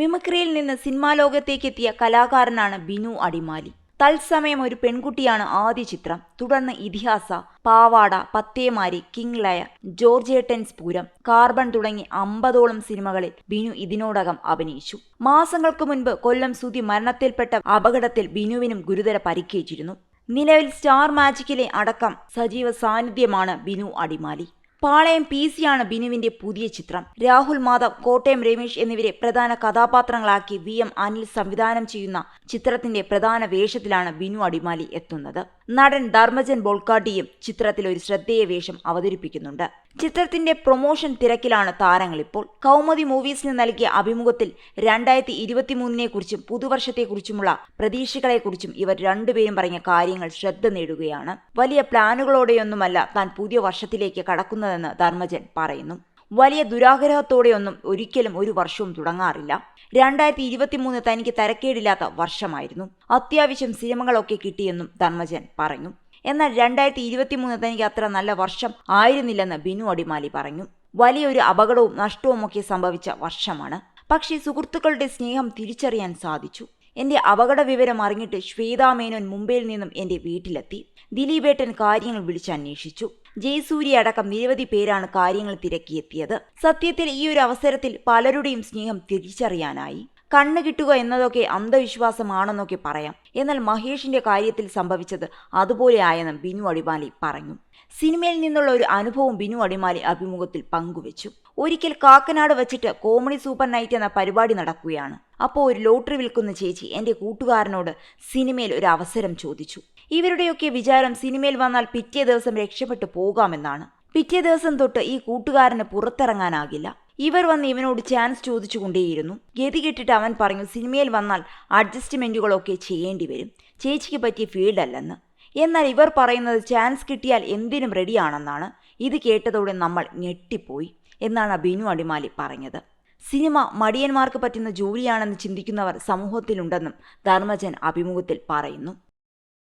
മിമിക്രിയിൽ നിന്ന് സിനിമാ ലോകത്തേക്ക് എത്തിയ കലാകാരനാണ് ബിനു അടിമാലി. തത്സമയം ഒരു പെൺകുട്ടിയാണ് ആദ്യ ചിത്രം. തുടർന്ന് Ithihasa Pavada Pathemari King Liar Georgettan's Pooram Carbon തുടങ്ങി അമ്പതോളം സിനിമകളിൽ ബിനു ഇതിനോടകം അഭിനയിച്ചു. മാസങ്ങൾക്ക് മുൻപ് കൊല്ലം സുതി മരണത്തിൽപ്പെട്ട അപകടത്തിൽ ബിനുവിനും ഗുരുതര പരിക്കേറ്റിരുന്നു. നിലവിൽ സ്റ്റാർ മാജിക്കിലെ അടക്കം സജീവ സാന്നിധ്യമാണ് ബിനു അടിമാലി. പാളയം പി സിയാണ് ബിനുവിന്റെ പുതിയ ചിത്രം. രാഹുൽ മാധവ് കോട്ടയം രമേശ് എന്നിവരെ പ്രധാന കഥാപാത്രങ്ങളാക്കി വി എം അനിൽ സംവിധാനം ചെയ്യുന്ന ചിത്രത്തിന്റെ പ്രധാന വേഷത്തിലാണ് ബിനു അടിമാലി എത്തുന്നത്. നടൻ ധർമ്മജൻ ബോൾക്കാട്ടിയും ചിത്രത്തിൽ ഒരു ശ്രദ്ധേയ വേഷം അവതരിപ്പിക്കുന്നുണ്ട്. ചിത്രത്തിന്റെ പ്രൊമോഷൻ തിരക്കിലാണ് താരങ്ങളിപ്പോൾ കൗമുദി മൂവീസിന് നൽകിയ അഭിമുഖത്തിൽ രണ്ടായിരത്തി ഇരുപത്തിമൂന്നിനെ കുറിച്ചും പുതുവർഷത്തെക്കുറിച്ചുമുള്ള പ്രതീക്ഷകളെക്കുറിച്ചും ഇവർ രണ്ടുപേരും പറഞ്ഞ കാര്യങ്ങൾ ശ്രദ്ധ നേടുകയാണ്. വലിയ പ്ലാനുകളോടെയൊന്നുമല്ല താൻ പുതിയ വർഷത്തിലേക്ക് കടക്കുന്നതെന്ന് ധർമ്മജൻ പറയുന്നു. വലിയ ദുരാഗ്രഹത്തോടെയൊന്നും ഒരിക്കലും ഒരു വർഷവും തുടങ്ങാറില്ല. രണ്ടായിരത്തി ഇരുപത്തിമൂന്ന് തനിക്ക് തരക്കേടില്ലാത്ത വർഷമായിരുന്നു. അത്യാവശ്യം സിനിമകളൊക്കെ കിട്ടിയെന്നും ധർമ്മജൻ പറഞ്ഞു. എന്നാൽ രണ്ടായിരത്തി ഇരുപത്തിമൂന്ന് തനിക്ക് അത്ര നല്ല വർഷം ആയിരുന്നില്ലെന്ന് ബിനു അടിമാലി പറഞ്ഞു. വലിയൊരു അപകടവും നഷ്ടവും ഒക്കെ സംഭവിച്ച വർഷമാണ്. പക്ഷേ സുഹൃത്തുക്കളുടെ സ്നേഹം തിരിച്ചറിയാൻ സാധിച്ചു. എന്റെ അപകട വിവരം അറിഞ്ഞിട്ട് ശ്വേതാ മേനോൻ മുംബൈയിൽ നിന്നും എന്റെ വീട്ടിലെത്തി. ദിലീപേട്ടൻ കാര്യങ്ങൾ വിളിച്ചന്വേഷിച്ചു ജയസൂര്യ അടക്കം നിരവധി പേരാണ് കാര്യങ്ങൾ തിരക്കിയെത്തിയത്. സത്യത്തിൽ ഈ ഒരു അവസരത്തിൽ പലരുടെയും സ്നേഹം തിരിച്ചറിയാനായി. കണ്ണ് കിട്ടുക എന്നതൊക്കെ അന്ധവിശ്വാസമാണെന്നൊക്കെ പറയാം. എന്നാൽ മഹേഷിന്റെ കാര്യത്തിൽ സംഭവിച്ചത് അതുപോലെ ആയെന്നും ബിനു അടിമാലി പറഞ്ഞു. സിനിമയിൽ നിന്നുള്ള ഒരു അനുഭവം ബിനു അടിമാലി അഭിമുഖത്തിൽ പങ്കുവച്ചു. ഒരിക്കൽ കാക്കനാട് വച്ചിട്ട് കോമഡി സൂപ്പർ നൈറ്റ് എന്ന പരിപാടി നടക്കുകയാണ്. അപ്പോൾ ഒരു ലോട്ടറി വിൽക്കുന്ന ചേച്ചി എന്റെ കൂട്ടുകാരനോട് സിനിമയിൽ ഒരു അവസരം ചോദിച്ചു. ഇവരുടെയൊക്കെ വിചാരം സിനിമയിൽ വന്നാൽ പിറ്റേ ദിവസം രക്ഷപ്പെട്ടു പോകാമെന്നാണ്. പിറ്റേ ദിവസം തൊട്ട് ഈ കൂട്ടുകാരന് പുറത്തിറങ്ങാനാകില്ല. ഇവർ വന്ന് ഇവനോട് ചാൻസ് ചോദിച്ചുകൊണ്ടേയിരുന്നു. ഗതി കെട്ടിട്ട് അവൻ പറഞ്ഞു സിനിമയിൽ വന്നാൽ അഡ്ജസ്റ്റ്മെന്റുകളൊക്കെ ചെയ്യേണ്ടി വരും. ചേച്ചിക്ക് പറ്റിയ ഫീൽഡല്ലെന്ന് എന്നാൽ ഇവർ പറയുന്നത് ചാൻസ് കിട്ടിയാൽ എന്തിനും റെഡിയാണെന്നാണ് ഇത് കേട്ടതോടെ നമ്മൾ ഞെട്ടിപ്പോയി എന്നാണ് ബിനു അടിമാലി പറഞ്ഞത്. സിനിമ മടിയന്മാർക്ക് പറ്റുന്ന ജോലിയാണെന്ന് ചിന്തിക്കുന്നവർ സമൂഹത്തിലുണ്ടെന്നും ധർമ്മജൻ അഭിമുഖത്തിൽ പറയുന്നു.